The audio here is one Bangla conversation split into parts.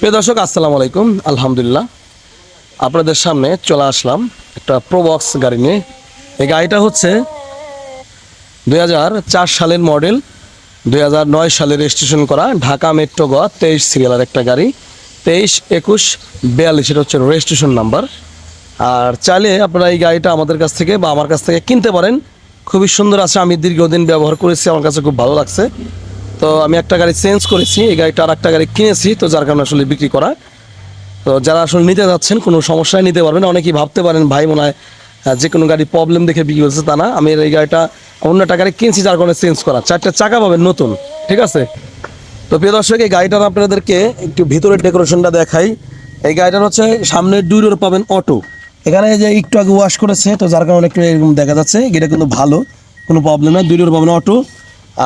প্রিয় দর্শক, আসসালামু আলাইকুম। আলহামদুলিল্লাহ, আপনাদের সামনে চলে আসলাম একটা প্রোবক্স গাড়ি নিয়ে। এই গাড়িটা হচ্ছে দু হাজার চার সালের মডেল দু হাজার নয় সালে রেজিস্ট্রেশন করা ঢাকা মেট্রো গ তেইশ সিরিয়ালের একটা গাড়ি, তেইশ একুশ বিয়াল্লিশ, এটা হচ্ছে রেজিস্ট্রেশন নাম্বার আর চাইলে আপনারা এই গাড়িটা আমাদের কাছ থেকে বা আমার কাছ থেকে কিনতে পারেন। খুবই সুন্দর আছে, আমি দীর্ঘদিন ব্যবহার করেছি, আমার কাছে খুব ভালো লাগছে। তো আমি একটা গাড়ি চেঞ্জ করেছি, এই গাড়িটা আর একটা গাড়ি কিনেছি, তো যার কারণে আসলে বিক্রি করা। তো যারা আসলে নিতে যাচ্ছেন, কোনো সমস্যায় নিতে পারবেন অনেকেই ভাবতে পারেন, ভাই, মনে হয় যে কোনো গাড়ি প্রবলেম দেখে বিক্রি করছে তা না। আমি এই গাড়িটা অন্য একটা গাড়ি কিনছি, যার কারণে চেঞ্জ করা। চারটে চাকা পাবেন নতুন, ঠিক আছে? তো প্রিয় দর্শক, এই গাড়িটার আপনাদেরকে একটু ভিতরের ডেকোরেশনটা দেখাই। এই গাড়িটার হচ্ছে সামনের দুই রোড পাবেন অটো এখানে যে একটু আগে ওয়াশ করেছে, তো যার কারণে একটু এরকম দেখা যাচ্ছে, এটা কিন্তু ভালো, কোনো প্রবলেম না দুই রোড পাবেন অটো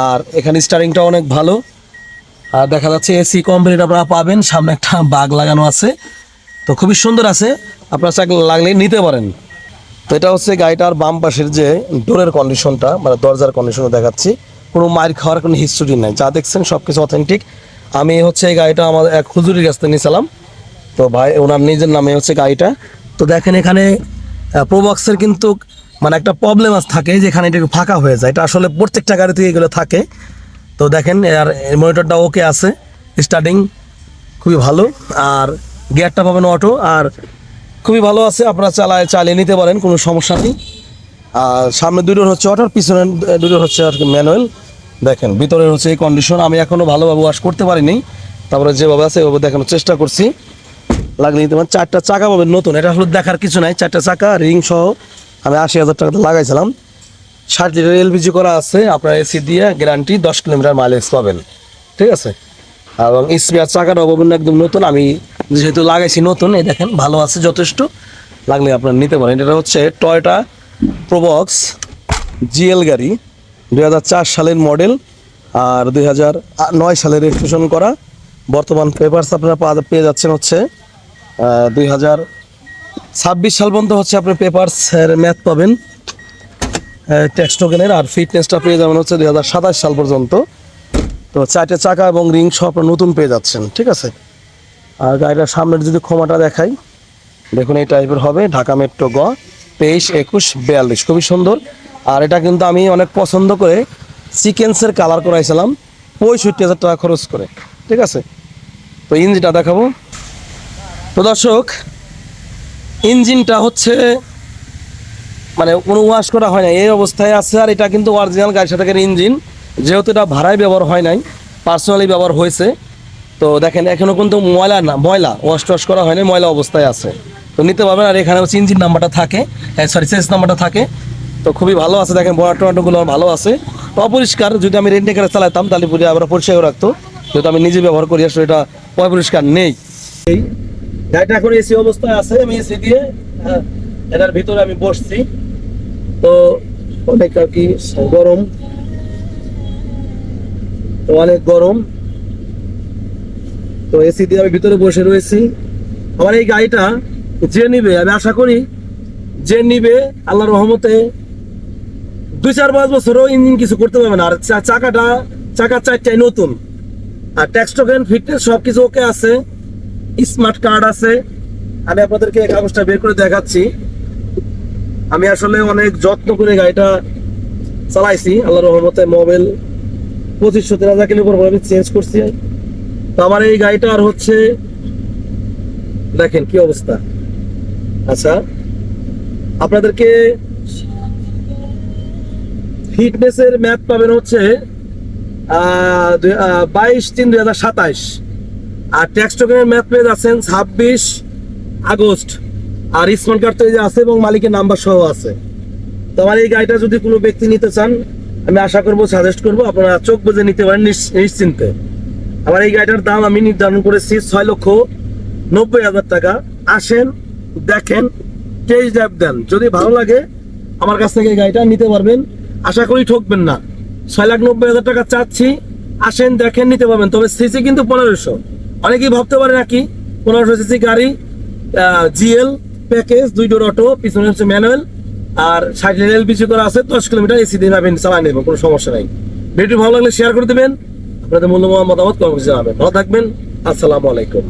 আর এখানে স্টারিংটা অনেক ভালো। আর দেখা যাচ্ছে এসি কোম্পানির আপনারা পাবেন। সামনে একটা বাগ লাগানো আছে। তো খুবই সুন্দর আছে। আপনারা চাক লাগলে নিতে পারেন। তো এটা হচ্ছে গাড়িটার বাম পাশের যে ডোরের কন্ডিশনটা মানে দরজার কন্ডিশনটা দেখাচ্ছি। কোনো মায়ের খাওয়ার কোনো হিস্টোরি নাই। যা দেখছেন সব কিছু অথেন্টিক আমি হচ্ছে এই গাড়িটা আমার এক হুজুরির কাছ থেকে নিয়েছিলাম তো ভাই, ওনার নিজের নামে হচ্ছে গাড়িটা। তো দেখেন এখানে প্রোবক্সের কিন্তু মানে একটা প্রবলেম থাকে যেখানে এটা ফাঁকা হয়ে যায়। এটা আসলে প্রত্যেকটা গাড়িতে এগুলো থাকে। তো দেখেন, আর মনিটরটা ওকে আছে। স্টার্টিং খুবই ভালো। আর গিয়ারটা পাবেন অটো আর খুবই ভালো আছে, আপনারা চালায় চালিয়ে নিতে পারেন, কোনো সমস্যা নেই। আর সামনে দুটোর হচ্ছে অটো আর পিছনে দুটোর হচ্ছে আর কি ম্যানুয়াল দেখেন, ভিতরের হচ্ছে এই কন্ডিশন আমি এখনও ভালোভাবে ওয়াশ করতে পারিনি। তারপরে যেভাবে আছে, ওভাবে দেখানোর চেষ্টা করছি। লাগলে নিতে পারেন। চারটা চাকা পাবেন নতুন। এটা আসলে দেখার কিছু নাই। চারটা চাকা রিং সহ আমি আশি হাজার টাকাতে লাগাইছিলাম। ষাট লিটার এলপিজি করা আছে, আপনার এসি দিয়ে গ্যারান্টি দশ কিলোমিটার মাইলেজ পাবেন। ঠিক আছে? এবং স্পেয়ার চাকাটা পাবেন একদম নতুন, আমি যেহেতু লাগাইছি নতুন, এই দেখেন ভালো আছে যথেষ্ট, লাগলে আপনার নিতে পারেন। এটা হচ্ছে টয়টা প্রোবক্স জিএল গাড়ি দু হাজার চার সালের মডেল আর দুই নয় সালে রেজিস্ট্রেশন করা। বর্তমান পেপারস আপনারা পেয়ে যাচ্ছেন হচ্ছে দুই হাজার ছাব্বিশ সাল পর্যন্ত হচ্ছে, আপনি পেপারস ম্যাথ পাবেন। ট্যাক্স টোকেনের আর ফিটনেসটা পেয়ে যাবেন হচ্ছে দুই হাজার সাতাশ সাল পর্যন্ত। তো চারটে চাকা এবং রিং সব আপনারা নতুন পেয়ে যাচ্ছেন, ঠিক আছে? আর গাড়িটার সামনের যদি ক্ষমাটা দেখাই, দেখুন এই টাইপের হবে, ঢাকা মেট্রো গ, তেইশ, একুশ, বিয়াল্লিশ, খুবই সুন্দর। আর এটা কিন্তু আমি অনেক পছন্দ করে সিকেন্সের কালার করাইছিলাম, পঁয়ষট্টি হাজার টাকা খরচ করে, ঠিক আছে? তো ইঞ্জিনটা দেখাবো। তো দর্শক ইঞ্জিনটা হচ্ছে মানে কোনো ওয়াশ করা হয় না এই অবস্থায় আছে আর এটা কিন্তু অরিজিনাল গাড়ি সাথে ইঞ্জিন। যেহেতু এটা ভাড়ায় ব্যবহার হয় নাই পার্সোনালি ব্যবহার হয়েছে। তো দেখেন এখনও কিন্তু ময়লা না, ময়লা ওয়াশ টয়াশ করা হয়নি, ময়লা অবস্থায় আছে। তো নিতে পারবেন আর এখানে হচ্ছে ইঞ্জিন নাম্বারটা থাকে সরি সেন্স নাম্বারটা থাকে। তো খুবই ভালো আছে, দেখেন, বড় টমাটোগুলো ভালো আছে। তো অপরিষ্কার, যদি আমি রেন্টে করে চালাতাম, তাহলে পুরো আবার পরিষ্কার করে রাখতো। যেহেতু আমি নিজে ব্যবহার করি, আসলে এটা অপরিষ্কার নেই। এই গাড়িটা এখন এসি অবস্থায় আছে আমি এসি দিয়ে হ্যাঁ, এটার ভিতরে আমি বসছি। তো অনেক আর কি গরম। তো অনেক গরম। তো এসি দিয়ে আমি ভিতরে বসে রয়েছি। আমার এই গাড়িটা যে নিবে আমি আশা করি যে নিবে আল্লাহ রহমতে দুই চার পাঁচ বছরও ইঞ্জিন কিছু করতে পারবে না। আর চাকাটা চাকা চারটাই নতুন। আর ট্যাক্স টোকেন ফিটনেস সব কিছু ওকে আছে। স্মার্ট কার্ড আছে। আমি আপনাদেরকে এই কাগজটা বের করে দেখাচ্ছি। আমি আসলে অনেক যত্ন করে গাড়িটা চালাইছি আল্লাহ রহমতে মোবাইল পঁচিশশো, তিন হাজার কিলো আমি চেঞ্জ করছি। তো আমার এই গাড়িটা আর হচ্ছে, দেখেন কি অবস্থা। আচ্ছা আপনাদেরকে ফিটনেসের ম্যাপ পাবেন হচ্ছে বাইশ তিন দুই হাজার সাতাইশ। আর ট্যাক্স টোকেনের ম্যাপ পেয়ে যাচ্ছেন ছাব্বিশ আগস্ট। আর স্মার্ট কার্ড তো এই যে আছে এবং মালিকের নাম্বার সহ আছে। তো আমার এই গাড়িটা যদি কোনো ব্যক্তি নিতে চান, আমি আশা করব সাজেস্ট করব, আপনারা চোখ বুঝে নিতে পারেন নিশ- নিশ্চিন্তে। আমার এই গাড়িটার দাম আমি নির্ধারণ করেছি ছয় লক্ষ নব্বই হাজার টাকা। আসেন, দেখেন টেস্ট ড্রাইভ দেন। যদি ভালো লাগে, আমার কাছ থেকে গাড়িটা নিতে পারবেন। আশা করি ঠকবেন না। ছয় লাখ নব্বই হাজার টাকা চাচ্ছি। আসেন, দেখেন, নিতে পারবেন। তবে সিসি কিন্তু পনেরোশো। অনেকেই ভাবতে পারে নাকি পনেরোশো সিসি গাড়ি জিএল, প্যাকেজ, দুই ডোর অটো, পিছনে হচ্ছে ম্যানুয়াল, আর ষাট এলপিজি করা আছে, দশ কিলোমিটার এসি দিয়ে যাবেন চালাই নেবেন কোনো সমস্যা নাই। ভিডিও ভালো লাগলে শেয়ার করে দেবেন। আপনাদের মূল্যবান মতামত কমেন্টে জানাবেন। ভালো থাকবেন। আসসালামু আলাইকুম।